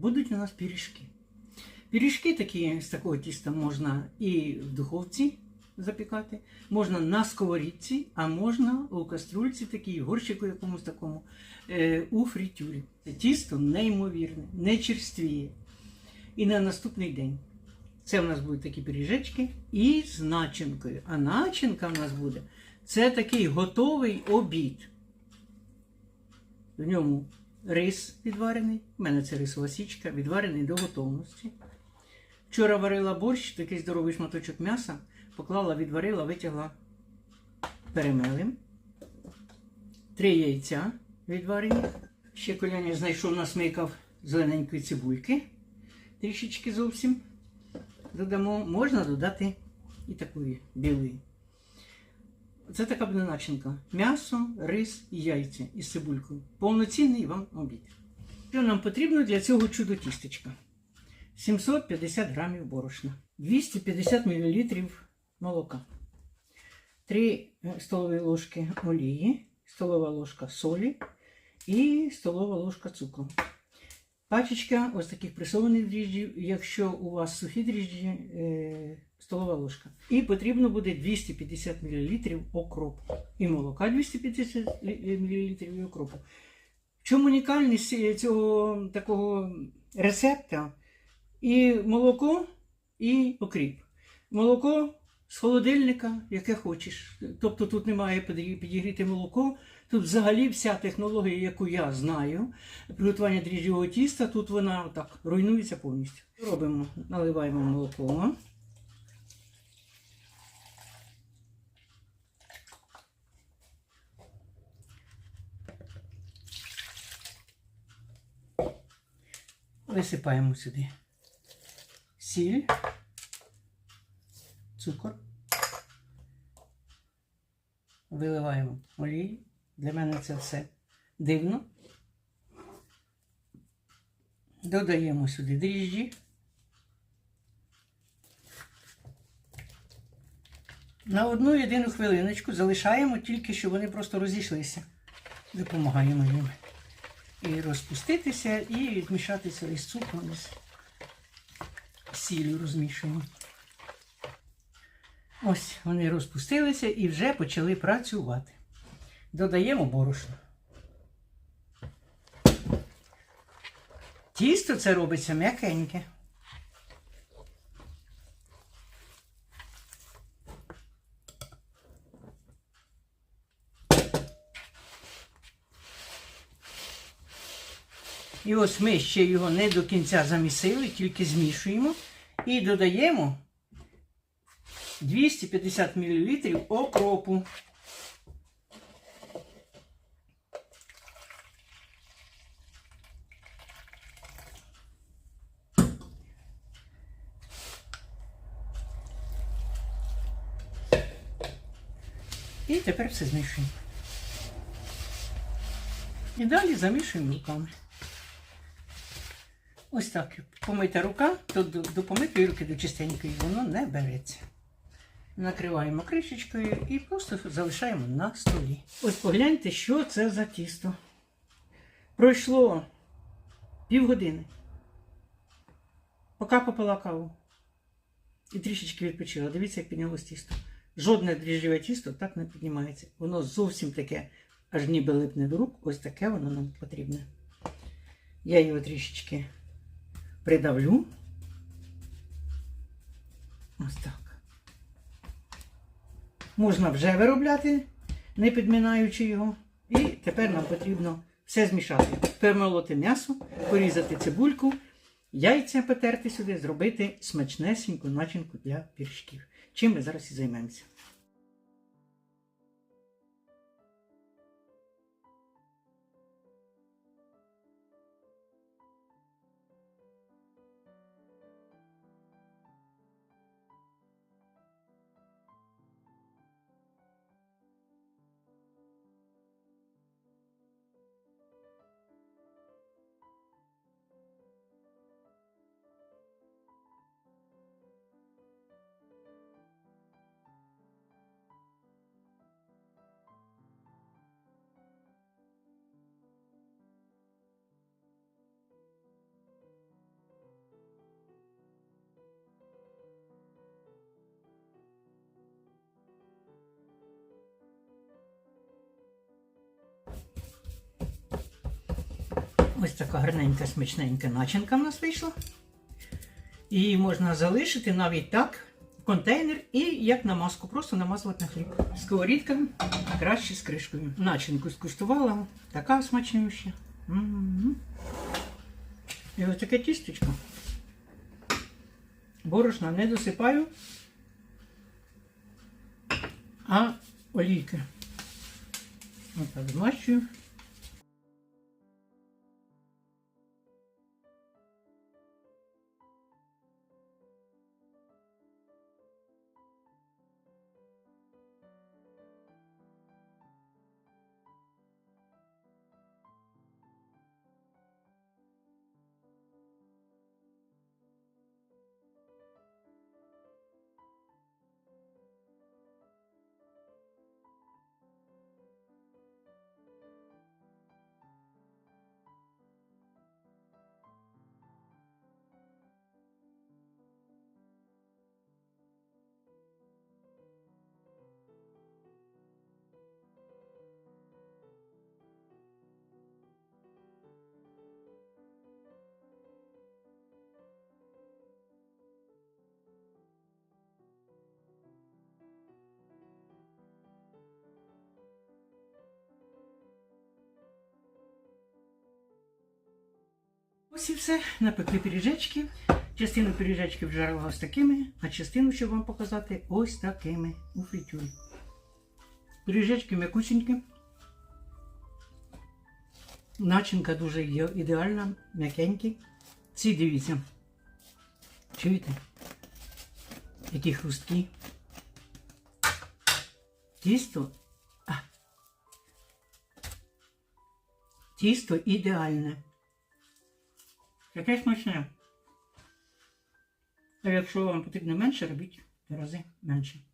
Будуть у нас пиріжки. Пиріжки такі з такого тіста можна і в духовці запікати, можна на сковорідці, а можна у каструльці, такій, горщику якомусь такому, е, у фритюрі. Це тісто неймовірне, не черствіє. І на наступний день. Це в нас будуть такі пиріжечки і з начинкою. А начинка в нас буде це такий готовий обід. В ньому рис відварений. У мене це рисова січка, відварений до готовності. Вчора варила борщ, такий здоровий шматочок м'яса, поклала, відварила, витягла перемелим. Три яйця відварені. Ще коляня знайшов, насмикав зелененької цибульки. Трішечки зовсім. Додамо, можна додати і такої білої. Це така буде начинка. М'ясо, рис і яйця із цибулькою. Повноцінний вам обід. Що нам потрібно для цього чудо тістечка? 750 грамів борошна, 250 мл молока, 3 столові ложки олії, столова ложка солі і столова ложка цукру. Пачечка ось таких пресованих дріжджів, якщо у вас сухі дріжджі, е, столова ложка. І потрібно буде 250 мл окропу. І молока 250 мл і окропу. В чому унікальність цього такого рецепта? І молоко, і окріп. Молоко з холодильника, яке хочеш. Тобто тут немає підігріти молоко. Тут взагалі вся технологія, яку я знаю, приготування дріжджового тіста, тут вона так руйнується повністю. Робимо, наливаємо молоко. Висипаємо сюди сіль, цукор. Виливаємо олію. Для мене це все дивно. Додаємо сюди дріжджі. На одну єдину хвилиночку залишаємо тільки, щоб вони просто розійшлися. Допомагаємо їм і розпуститися, і відмішатися із цукром, з сіллю розмішуємо. Ось вони розпустилися і вже почали працювати. Додаємо борошно. Тісто це робиться м'якеньке. І ось ми ще його не до кінця замісили, тільки змішуємо і додаємо 250 мл окропу. І тепер все змішуємо. І далі замішуємо руками. Ось так. Помита рука, то до, помитої руки до чистенької воно не береться. Накриваємо кришечкою і просто залишаємо на столі. Ось погляньте, що це за тісто. Пройшло півгодини. Поки попила каву. І трішечки відпочила. Дивіться, як піднялось тісто. Жодне дріжджове тісто так не піднімається. Воно зовсім таке, аж ніби липне до рук. Ось таке воно нам потрібне. Я його трішечки придавлю. Ось так. Можна вже виробляти, не підмінаючи його. І тепер нам потрібно все змішати. Перемолоти м'ясо, порізати цибульку, яйця потерти сюди, зробити смачнесеньку начинку для піршків. Чим ми зараз і займемося. Ось така гарненька, смачненька начинка в нас вийшла. Її можна залишити навіть так, в контейнер і як намазку, просто намазувати на хліб. Сковорідка краще з кришкою. Начинку скуштувала, така смачнюща. І ось таке тістечко. Борошна не досипаю, а олійки. Отак змащую. Ось і все. Напекли пиріжечки. Частину пиріжечків вжарила ось такими, а частину, щоб вам показати, ось такими у фритюрі. Пиріжечки м'якусенькі. Начинка дуже ідеальна, м'якенькі. Ці дивіться. Чуєте? Які хрусткі. Тісто. А. Тісто ідеальне. Яке смачне. А якщо вам потрібно менше, робіть в рази менше.